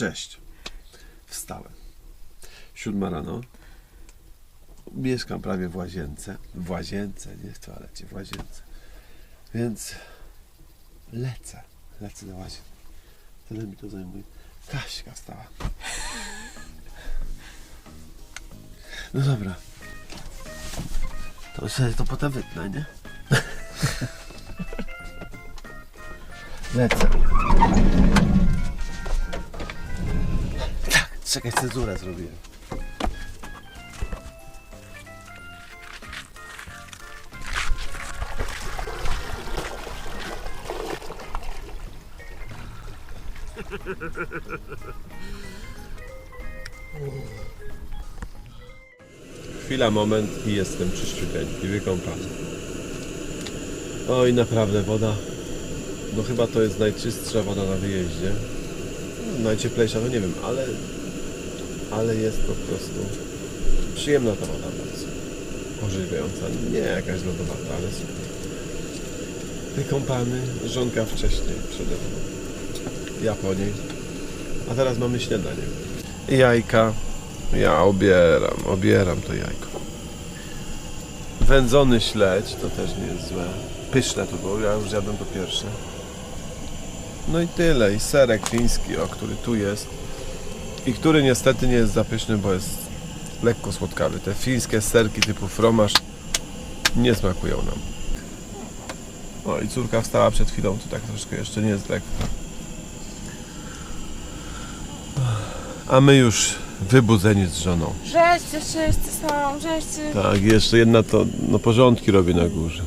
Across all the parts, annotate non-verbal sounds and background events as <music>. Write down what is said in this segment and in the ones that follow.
Cześć. Wstałem. Siódma rano. Mieszkam prawie w łazience. W łazience, nie w toalecie, w łazience. Więc lecę. Lecę na łazienkę. Tyle mi to zajmuje. Kaśka wstała. No dobra. To sobie to potem wytnę, nie? <laughs> Lecę. Czekaj, cezurę zrobiłem. Chwila, moment i jestem czyściuteńki, wykąpany. Oj, naprawdę woda. No chyba to jest najczystsza woda na wyjeździe. Najcieplejsza, no nie wiem, ale ale jest po prostu przyjemna ta woda bardzo. Orzeźwiająca. Nie jakaś lodowata, ale super. Wykąpany, żonka wcześniej przede mną. Ja po niej. A teraz mamy śniadanie. Jajka. Ja obieram, obieram to jajko. Wędzony śledź, to też nie jest złe. Pyszne to było, ja już jadłem to pierwsze. No i tyle. I serek fiński, o który tu jest. I który niestety nie jest za pyszny, bo jest lekko słodkawy. Te fińskie serki typu fromaż nie smakują nam. O i córka wstała przed chwilą, to tak troszkę jeszcze nie jest lekko. A my już wybudzeni z żoną. Żeście wszyscy są, żeście. Tak, jeszcze jedna to no, porządki robi na górze.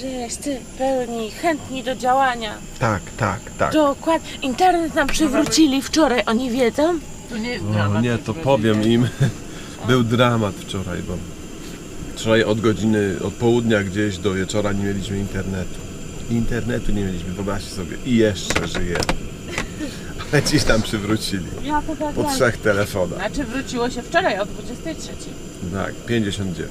Żeście pełni, chętni do działania. Tak, tak, tak. Dokładnie. Internet nam przywrócili wczoraj, oni wiedzą? To nie jest O, dramat. nie, to powiem im. <laughs> Był dramat wczoraj, bo wczoraj od godziny, od południa gdzieś do wieczora nie mieliśmy internetu. Internetu nie mieliśmy, wyobraźcie sobie. I jeszcze żyjemy. <laughs> Ale dziś nam przywrócili. Ja to tak Po trzech telefonach. Znaczy wróciło się wczoraj o 23. Tak, 59.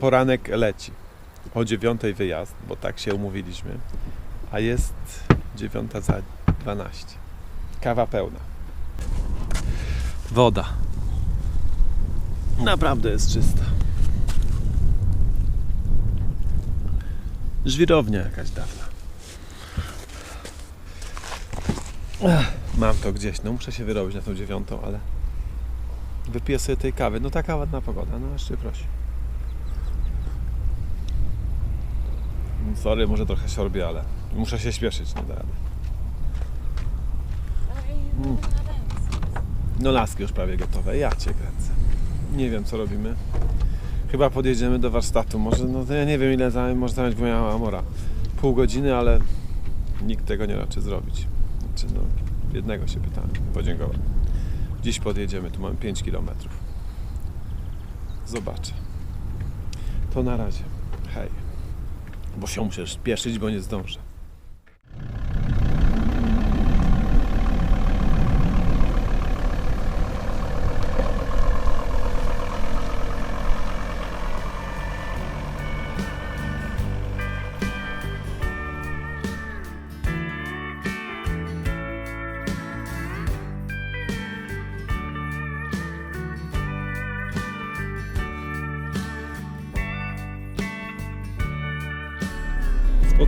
Poranek leci. O dziewiątej wyjazd, bo tak się umówiliśmy. A jest dziewiąta za 12. Kawa pełna. Woda. Naprawdę jest czysta. Żwirownia jakaś dawna. Mam to gdzieś. No muszę się wyrobić na tą dziewiątą, ale wypiję sobie tej kawy. No taka ładna pogoda. No jeszcze prosi. Sorry, może trochę siorbię, ale muszę się śpieszyć, nie da rady. No laski już prawie gotowe, ja Cię kręcę. Nie wiem, co robimy. Chyba podjedziemy do warsztatu, może, no ja nie wiem ile zajmie, może zająć moja Amora. Pół godziny, ale nikt tego nie raczy zrobić. Znaczy, no, jednego się pytałem, podziękował. Dziś podjedziemy, tu mamy 5 km. Zobaczę. To na razie. Hej bo się muszę spieszyć, bo nie zdążę.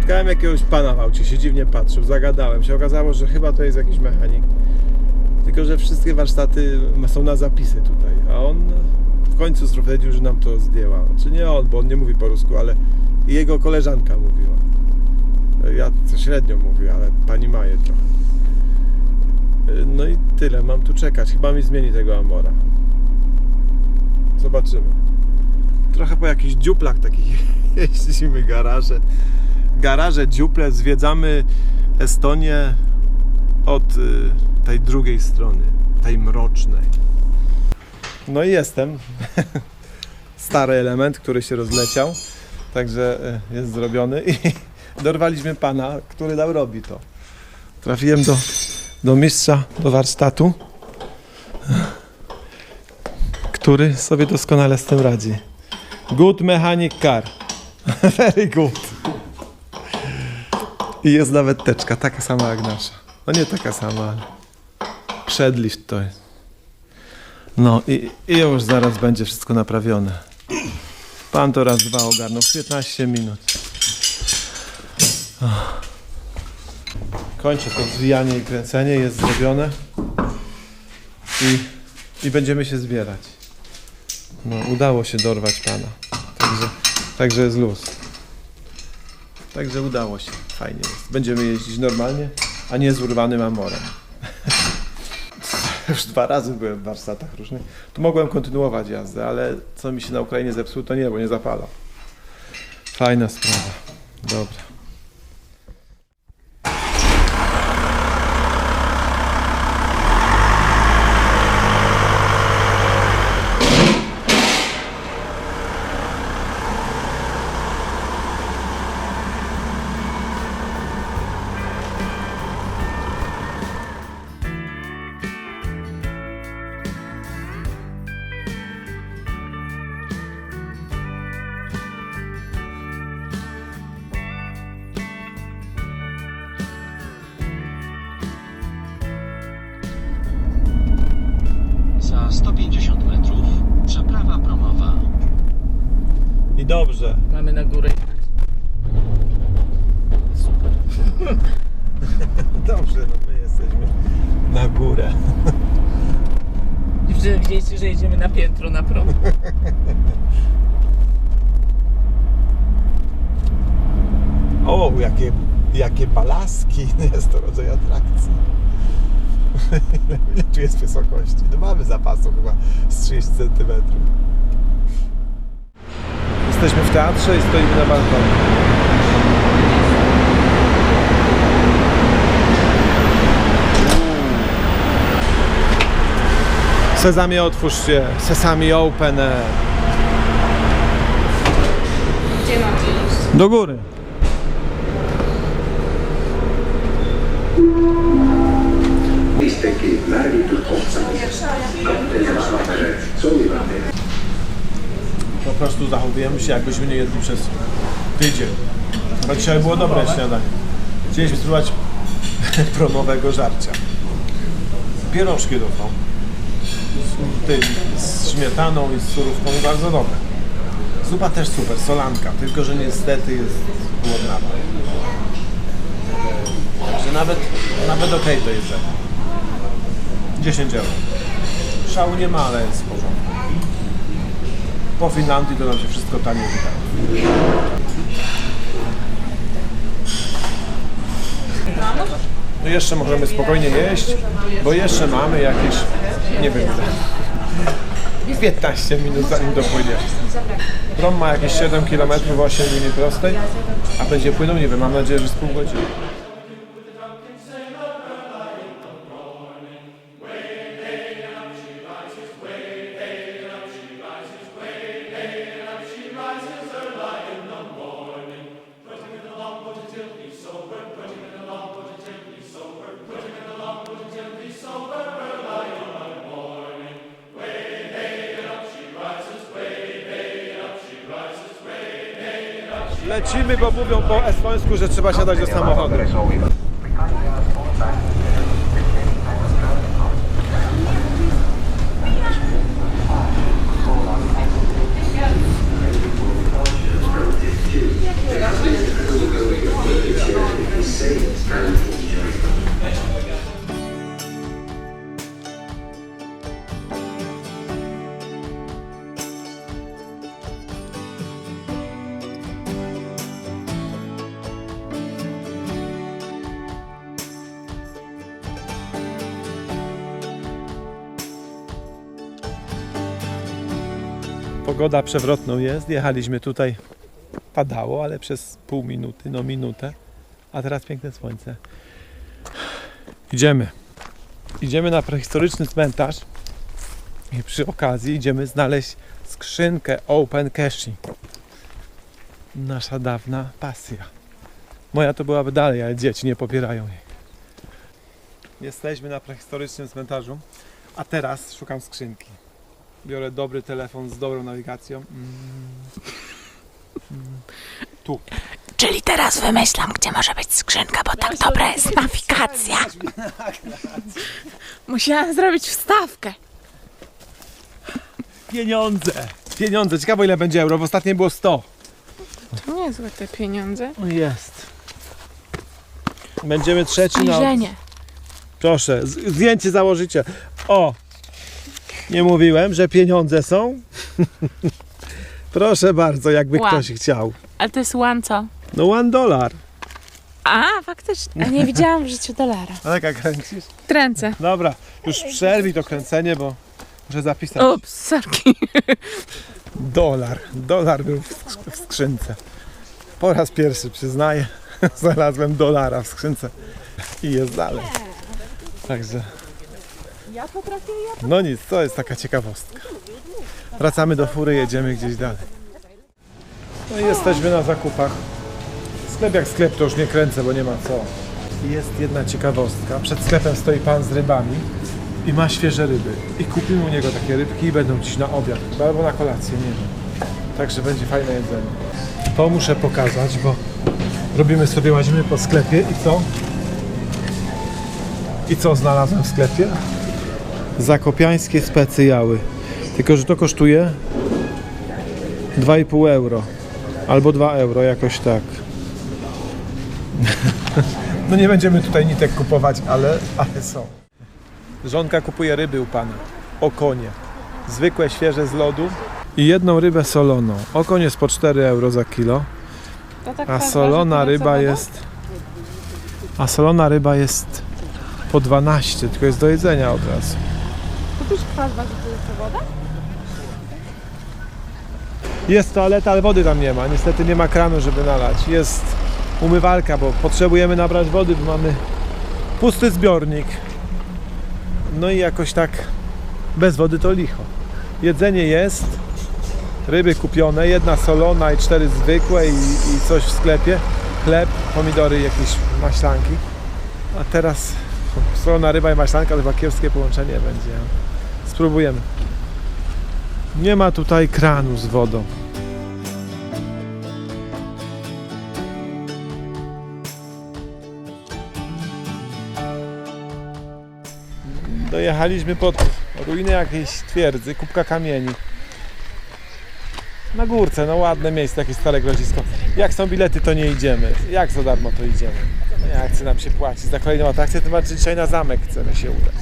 Spotkałem jakiegoś pana w aucie, się dziwnie patrzył, zagadałem się. Okazało, że chyba to jest jakiś mechanik. Tylko, że wszystkie warsztaty są na zapisy tutaj, a on w końcu stwierdził, że nam to zdjęła. Znaczy nie on, bo on nie mówi po rusku, ale jego koleżanka mówiła. Ja średnio mówię, ale pani Maje trochę. No i tyle, mam tu czekać. Chyba mi zmieni tego Amora. Zobaczymy. Trochę po jakichś dziuplach takich <laughs> jeździmy, garaże. Garaże, dziuple, zwiedzamy Estonię od y, tej drugiej strony, tej mrocznej. No i jestem. <laughs> Stary element, który się rozleciał. Także y, jest zrobiony i <laughs> dorwaliśmy pana, który nam robi to. Trafiłem do, do mistrza, do warsztatu, <laughs> który sobie doskonale z tym radzi. Good mechanic car. Very good. I jest nawet teczka, taka sama jak nasza. No nie taka sama, ale przedlift to jest. No i, i już zaraz będzie wszystko naprawione. Pan to raz, dwa ogarnął w 15 minut. Ach. Kończę to zwijanie i kręcenie, jest zrobione. I, I będziemy się zbierać. No, udało się dorwać pana. Także, także jest luz. Także udało się. Fajnie jest. Będziemy jeździć normalnie, a nie z urwanym amorem. <laughs> Już dwa razy byłem w warsztatach różnych. Tu mogłem kontynuować jazdę, ale co mi się na Ukrainie zepsuło, to nie, bo nie zapala. Fajna sprawa. Dobra. Dobrze. Mamy na górę. <laughs> Dobrze, no my jesteśmy na górę. Dziewczyny, widzieliście, że jedziemy na piętro na prom? <laughs> O, jakie, jakie balaski. <laughs> Jest to rodzaj atrakcji. Ile tu jest wysokości? No mamy zapasu chyba z 30 cm. Jesteśmy w teatrze i stoimy na balkonie. Sezamie otwórz się, Sesami open air. Gdzie mam iść? Do góry. Ja saapere soovivad teile Po prostu zachowujemy się jakbyśmy nie jedli przez tydzień. Bo dzisiaj było dobre śniadanie. Chcieliśmy spróbować <laughs> promowego żarcia. Pierożki to są. Z, tym, z śmietaną i z surówką bardzo dobre. Zupa też super, solanka, tylko że niestety jest głodnawa. Także nawet, nawet okej to jedzenie. 10 euro. Szału nie ma, ale jest. Po Finlandii to nam się wszystko taniej wydaje. No jeszcze możemy spokojnie jeść, bo jeszcze mamy jakieś, nie wiem, 15 minut zanim dopłynie. Prom ma jakieś 7 km 8 linii prostej, a będzie płynął, nie wiem, mam nadzieję, że z pół godziny. Lecimy, bo mówią po estońsku, że trzeba siadać do samochodu. Pogoda przewrotną jest. Jechaliśmy tutaj, padało, ale przez pół minuty, no minutę. A teraz piękne słońce. Idziemy. Idziemy na prehistoryczny cmentarz i przy okazji idziemy znaleźć skrzynkę Open Cache. Nasza dawna pasja. Moja to byłaby dalej, ale dzieci nie popierają jej. Jesteśmy na prehistorycznym cmentarzu, a teraz szukam skrzynki. Biorę dobry telefon z dobrą nawigacją. Mm. Mm. Tu. Czyli teraz wymyślam, gdzie może być skrzynka, bo tak dobra jest nawigacja. Musiałam zrobić wstawkę. Pieniądze! Pieniądze! Ciekawe ile będzie euro. W ostatnim było 100. To niezłe te pieniądze. O, Jest. Będziemy trzeci na... Spojrzenie. Proszę, z- zdjęcie założycie. O! Nie mówiłem, że pieniądze są? Proszę bardzo, jakby Ła. ktoś chciał. Ale to jest one co? No one dolar. A, faktycznie. A nie widziałam w życiu dolara. Ale jak kręcisz? Tręcę. Dobra, już przerwij to kręcenie, bo muszę zapisać. Ups, sorki. Dolar. Dolar był w skrzynce. Po raz pierwszy przyznaję, <laughs> znalazłem dolara w skrzynce. I jest dalej. Także. Ja potrafię, No nic, to jest taka ciekawostka. Wracamy do fury, jedziemy gdzieś dalej. No i jesteśmy na zakupach. Sklep jak sklep to już nie kręcę, bo nie ma co. Jest jedna ciekawostka. Przed sklepem stoi pan z rybami i ma świeże ryby. I kupimy u niego takie rybki i będą dziś na obiad albo na kolację, nie wiem. Także będzie fajne jedzenie. To muszę pokazać, bo robimy sobie, łazimy po sklepie i co? I co znalazłem w sklepie? Zakopiańskie specjały. Tylko, że to kosztuje 2,5 euro. Albo 2 euro, jakoś tak. <laughs> No nie będziemy tutaj nitek kupować, ale, ale są. Żonka kupuje ryby u pana. Okonie. Zwykłe, świeże z lodu. I jedną rybę soloną. Okoń jest po 4 euro za kilo. Tak A solona ryba jest. A solona ryba jest po 12, tylko jest do jedzenia od razu. Też kwas co woda? Jest toaleta, ale wody tam nie ma. Niestety nie ma kranu, żeby nalać. Jest umywalka, bo potrzebujemy nabrać wody, bo mamy pusty zbiornik. No i jakoś tak bez wody to licho. Jedzenie jest, ryby kupione, jedna solona i cztery zwykłe i, i coś w sklepie. Chleb, pomidory, jakieś maślanki. A teraz solona ryba i maślanka to chyba kiepskie połączenie będzie. Spróbujemy. Nie ma tutaj kranu z wodą. Dojechaliśmy pod ruinę jakiejś twierdzy, kubka kamieni. Na górce, no ładne miejsce, jakieś stare grodzisko. Jak są bilety, to nie idziemy. Jak za darmo, to idziemy. Jak chce nam się płacić za kolejną atrakcję, tym bardziej dzisiaj na zamek chcemy się udać.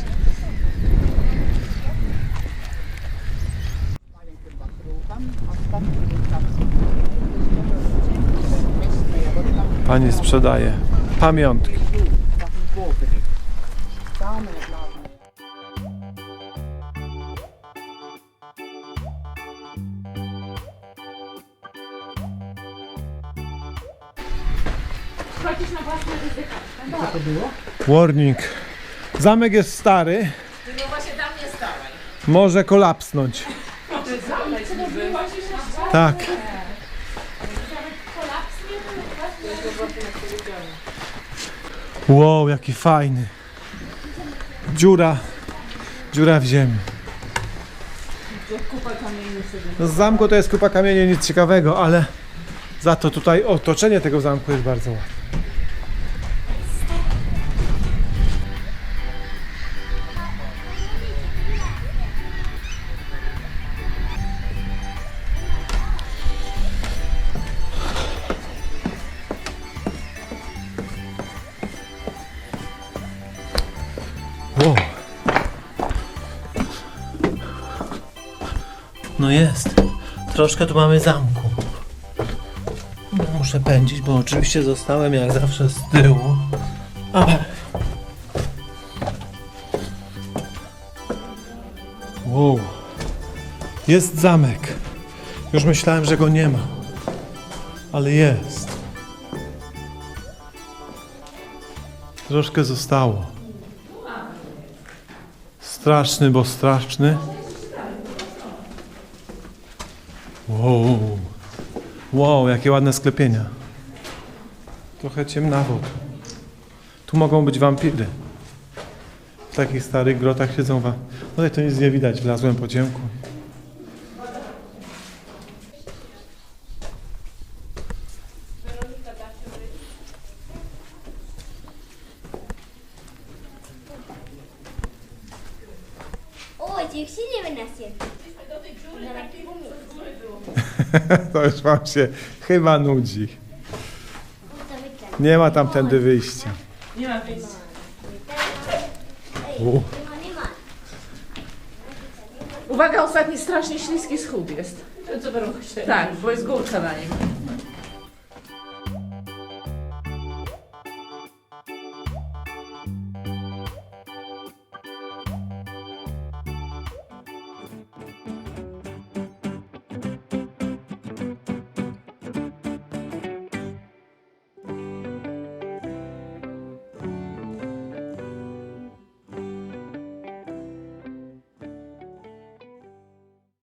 Pani sprzedaje pamiątki. Chodzisz na własne ryzyko. Warning. Zamek jest stary. No właśnie tam nie stałeś. Może kolapsnąć. Tak. Wow, jaki fajny. Dziura. Dziura w ziemi. No z zamku to jest kupa kamieni, nic ciekawego, ale za to tutaj otoczenie tego zamku jest bardzo ładne. Jest. Troszkę tu mamy zamku. Muszę pędzić, bo oczywiście zostałem jak zawsze z tyłu. Ale... Wow. Jest zamek. Już myślałem, że go nie ma. Ale jest. Troszkę zostało. Straszny, bo straszny. Wow. Wow, jakie ładne sklepienia. Trochę ciemna woda. Tu mogą być wampiry. W takich starych grotach siedzą wam. No to nic nie widać, wlazłem po ciemku. To już wam się chyba nudzi. Nie ma tamtędy wyjścia. U. Uwaga, ostatni strasznie śliski schód jest. Tak, bo jest górka na nim.